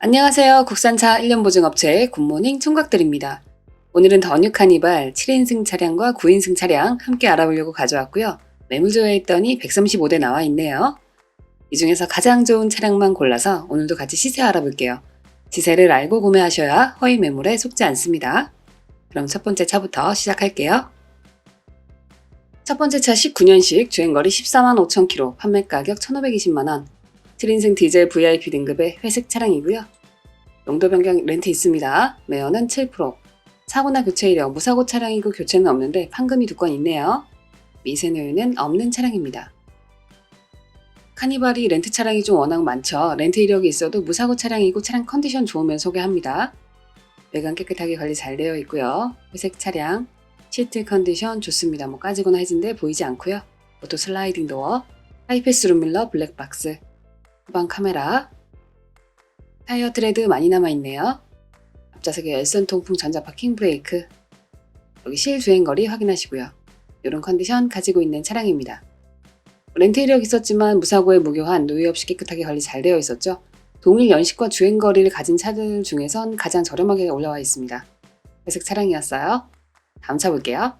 안녕하세요. 국산차 1년 보증업체 굿모닝 총각들입니다. 오늘은 더뉴 카니발 7인승 차량과 9인승 차량 함께 알아보려고 가져왔고요. 매물조회에 했더니 135대 나와 있네요. 이 중에서 가장 좋은 차량만 골라서 오늘도 같이 시세 알아볼게요. 시세를 알고 구매하셔야 허위 매물에 속지 않습니다. 그럼 첫 번째 차부터 시작할게요. 첫 번째 차 19년식 주행거리 14만 5천 킬로, 판매 가격 1,520만 원, 7인승 디젤 VIP 등급의 회색 차량이고요. 용도 변경 렌트 있습니다. 매연은 7%. 사고나 교체 이력 무사고 차량이고 교체는 없는데 판금이 두 건 있네요. 미세누유는 없는 차량입니다. 카니발이 렌트 차량이 좀 워낙 많죠. 렌트 이력이 있어도 무사고 차량이고 차량 컨디션 좋으면 소개합니다. 외관 깨끗하게 관리 잘 되어 있고요. 회색 차량, 시트 컨디션 좋습니다. 뭐 까지거나 해진데 보이지 않고요. 오토 슬라이딩 도어, 하이패스 룸밀러 블랙박스, 후방 카메라, 타이어 트레드 많이 남아있네요. 앞좌석에 열선 통풍 전자 파 킹 브레이크, 여기 실 주행거리 확인하시고요. 이런 컨디션 가지고 있는 차량입니다. 렌트 이력 있었지만 무사고에 무교한 노유 없이 깨끗하게 관리 잘 되어 있었죠. 동일 연식과 주행거리를 가진 차들 중에선 가장 저렴하게 올라와 있습니다. 회색 차량이었어요. 다음 차 볼게요.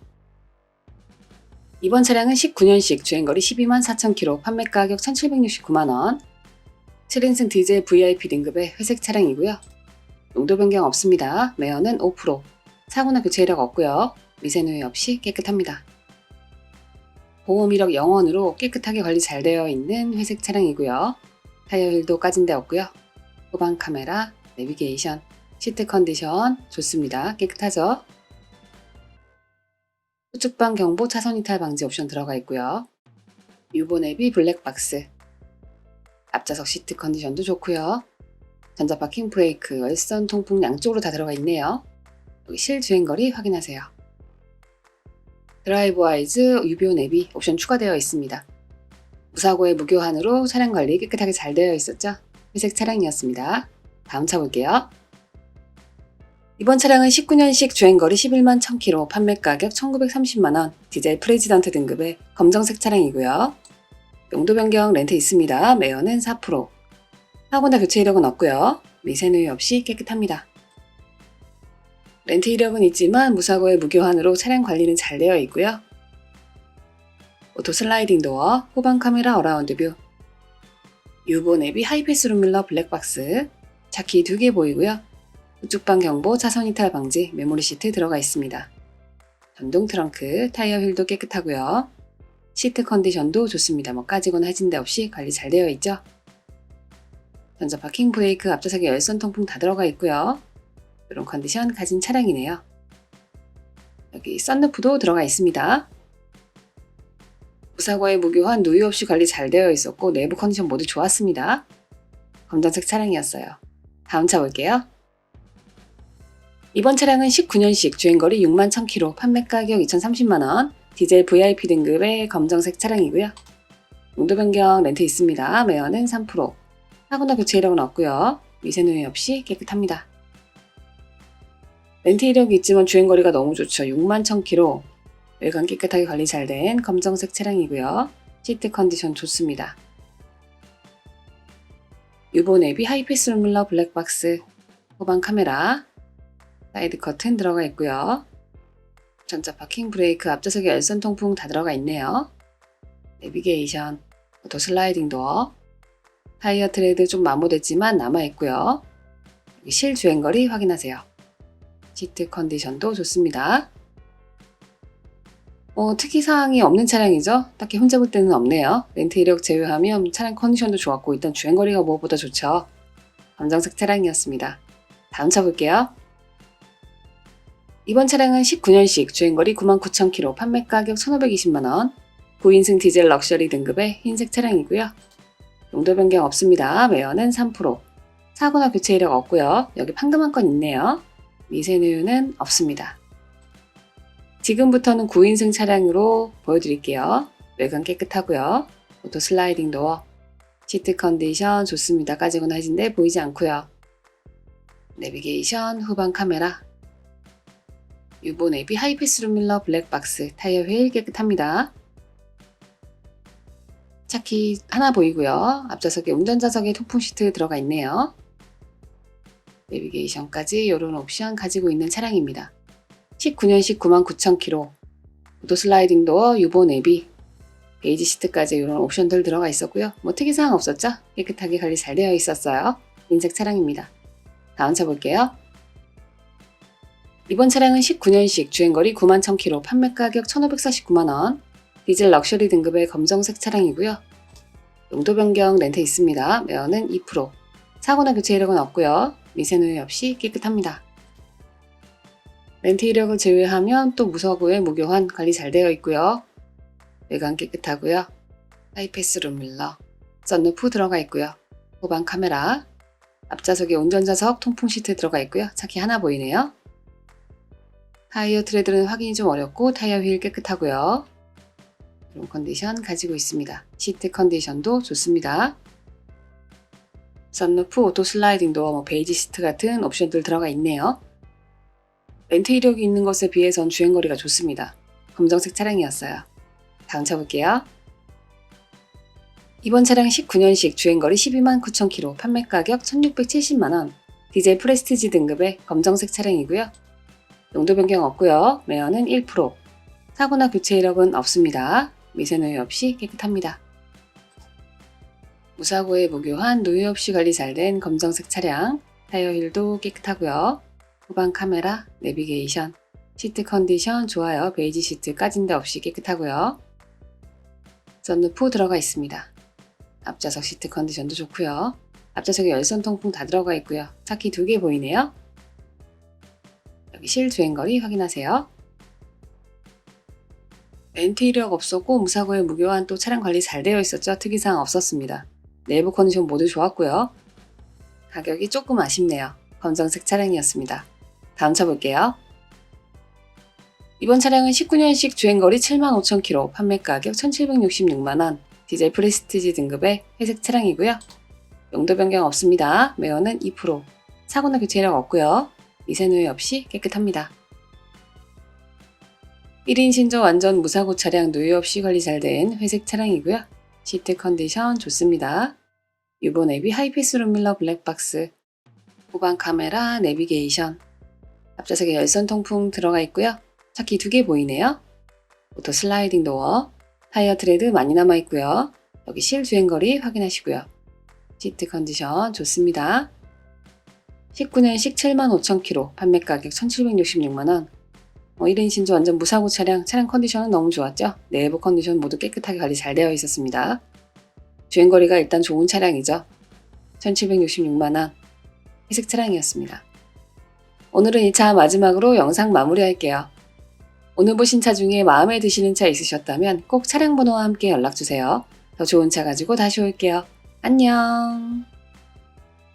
이번 차량은 19년식 주행거리 12만 4천 킬로, 판매 가격 1,769만 원. 7인승 디젤 VIP 등급의 회색 차량이고요. 용도 변경 없습니다. 매연은 5%. 사고나 교체 이력 없고요. 미세누이 없이 깨끗합니다. 보험 이력 0원으로 깨끗하게 관리 잘 되어 있는 회색 차량이고요. 타이어 휠도 까진 데 없고요. 후방 카메라, 내비게이션, 시트 컨디션 좋습니다. 깨끗하죠? 후측방 경보 차선 이탈 방지 옵션 들어가 있고요. 유보 내비 블랙박스, 앞좌석 시트 컨디션도 좋고요. 전자 파 킹 브레이크, 열선 통풍 양쪽으로 다 들어가 있네요. 여기 실 주행거리 확인하세요. 드라이브 와이즈 유비오 내비 옵션 추가되어 있습니다. 무사고의 무교환으로 차량 관리 깨끗하게 잘 되어 있었죠. 회색 차량이었습니다. 다음 차 볼게요. 이번 차량은 19년식 주행거리 11만 1000km, 판매 가격 1930만원, 디젤 프레지던트 등급의 검정색 차량이고요. 용도 변경 렌트 있습니다. 매연은 4%. 사고나 교체 이력은 없고요. 미세누이 없이 깨끗합니다. 렌트 이력은 있지만 무사고의 무교환으로 차량 관리는 잘 되어 있고요. 오토 슬라이딩 도어, 후방 카메라 어라운드 뷰, 유보 내비 하이패스 룸밀러 블랙박스, 차키 2개 보이고요. 우측 방 경보, 차선 이탈 방지, 메모리 시트 들어가 있습니다. 전동 트렁크, 타이어 휠도 깨끗하고요. 시트 컨디션도 좋습니다. 뭐 까지거나 해진 데 없이 관리 잘 되어 있죠. 전자 파킹 브레이크, 앞좌석에 열선 통풍 다 들어가 있고요. 이런 컨디션 가진 차량이네요. 여기 썬루프도 들어가 있습니다. 무사고에 무교환 노유 없이 관리 잘 되어 있었고 내부 컨디션 모두 좋았습니다. 검정색 차량이었어요. 다음 차 볼게요. 이번 차량은 19년식 주행거리 6만 1000km, 판매 가격 2,030만원, 디젤 VIP 등급의 검정색 차량이고요. 용도 변경 렌트 있습니다. 매연은 3%. 사고나 교체 이력은 없고요. 미세누이 없이 깨끗합니다. 렌트 이력이 있지만 주행거리가 너무 좋죠. 6만 1000km. 외관 깨끗하게 관리 잘 된 검정색 차량이고요. 시트 컨디션 좋습니다. 유보 내비 하이패스 룸밀러 블랙박스, 후방 카메라, 사이드 커튼 들어가 있고요. 전자 파킹 브레이크, 앞좌석에 열선 통풍 다 들어가 있네요. 내비게이션, 오토 슬라이딩 도어, 타이어 트레드 좀 마모됐지만 남아 있고요. 실 주행거리 확인하세요. 시트 컨디션도 좋습니다. 어, 특이사항이 없는 차량이죠. 딱히 혼자 볼 때는 없네요. 렌트 이력 제외하면 차량 컨디션도 좋았고 일단 주행거리가 무엇보다 좋죠. 검정색 차량이었습니다. 다음 차 볼게요. 이번 차량은 19년식 주행거리 99,000km, 판매 가격 1,520만원, 9인승 디젤 럭셔리 등급의 흰색 차량이고요. 용도 변경 없습니다. 매연은 3%. 사고나 교체 이력 없고요. 여기 판금 한 건 있네요. 미세누유는 없습니다. 지금부터는 9인승 차량으로 보여드릴게요. 외관 깨끗하고요. 오토 슬라이딩 도어, 시트 컨디션 좋습니다. 까지거나 해진데 보이지 않고요. 내비게이션, 후방 카메라, 유보 내비 하이패스 룸밀러 블랙박스, 타이어 휠 깨끗합니다. 차키 하나 보이고요. 앞좌석에 운전자석에 통풍 시트 들어가 있네요. 내비게이션까지 이런 옵션 가지고 있는 차량입니다. 19년식 99,000km, 보도 슬라이딩 도어, 유보 내비, 베이지 시트까지 이런 옵션들 들어가 있었고요. 뭐 특이사항 없었죠? 깨끗하게 관리 잘 되어 있었어요. 인색 차량입니다. 다음 차 볼게요. 이번 차량은 19년식 주행거리 91,000km, 판매 가격 1,549만원, 디젤 럭셔리 등급의 검정색 차량이고요. 용도 변경 렌트 있습니다. 매연은 2%. 사고나 교체 이력은 없고요. 미세 누유 없이 깨끗합니다. 렌트 이력을 제외하면 또 무사고에 무교환 관리 잘 되어 있고요. 외관 깨끗하고요. 하이패스 룸밀러, 썬루프 들어가 있고요. 후방 카메라, 앞좌석에 운전자석 통풍 시트 들어가 있고요. 차키 하나 보이네요. 타이어 트레드는 확인이 좀 어렵고 타이어 휠 깨끗하고요. 이런 컨디션 가지고 있습니다. 시트 컨디션도 좋습니다. 썬루프, 오토 슬라이딩 도어, 뭐 베이지 시트 같은 옵션들 들어가 있네요. 렌트 이력이 있는 것에 비해선 주행거리가 좋습니다. 검정색 차량이었어요. 다음 차 볼게요. 이번 차량 19년식 주행거리 12만 9천 km, 판매 가격 1,670만원, 디젤 프레스티지 등급의 검정색 차량이고요. 용도 변경 없고요. 매연은 1%. 사고나 교체 이력은 없습니다. 미세 누유 없이 깨끗합니다. 무사고에 무교한 누유 없이 관리 잘 된 검정색 차량, 타이어 힐도 깨끗하고요. 후방 카메라, 내비게이션, 시트 컨디션 좋아요. 베이지 시트 까진 데 없이 깨끗하고요. 썬루프 들어가 있습니다. 앞좌석 시트 컨디션도 좋고요. 앞좌석에 열선 통풍 다 들어가 있고요. 차키 두 개 보이네요. 여기 실 주행거리 확인하세요. 렌트 이력 없었고 무사고에 무교환 또 차량 관리 잘 되어 있었죠. 특이사항 없었습니다. 내부 컨디션 모두 좋았고요. 가격이 조금 아쉽네요. 검정색 차량이었습니다. 다음 차 볼게요. 이번 차량은 19년식 주행거리 75,000km, 판매 가격 1,766만원, 디젤 프레스티지 등급의 회색 차량이고요. 용도 변경 없습니다. 매연은 2%, 사고나 교체 이력 없고요. 미세 누유 없이 깨끗합니다. 1인 신조 완전 무사고 차량 누유 없이 관리 잘 된 회색 차량이고요. 시트 컨디션 좋습니다. 유보 내비 하이패스 룸밀러 블랙박스, 후방 카메라, 내비게이션, 앞좌석에 열선 통풍 들어가 있고요. 차키 두 개 보이네요. 오토 슬라이딩 도어, 타이어 트레드 많이 남아 있고요. 여기 실 주행거리 확인하시고요. 시트 컨디션 좋습니다. 19년식 75,000km, 판매 가격 1,766만원. 어, 1인 신조 완전 무사고 차량, 차량 컨디션은 너무 좋았죠? 내부 컨디션 모두 깨끗하게 관리 잘 되어 있었습니다. 주행거리가 일단 좋은 차량이죠. 1,766만원. 회색 차량이었습니다. 오늘은 이 차 마지막으로 영상 마무리할게요. 오늘 보신 차 중에 마음에 드시는 차 있으셨다면 꼭 차량 번호와 함께 연락주세요. 더 좋은 차 가지고 다시 올게요. 안녕!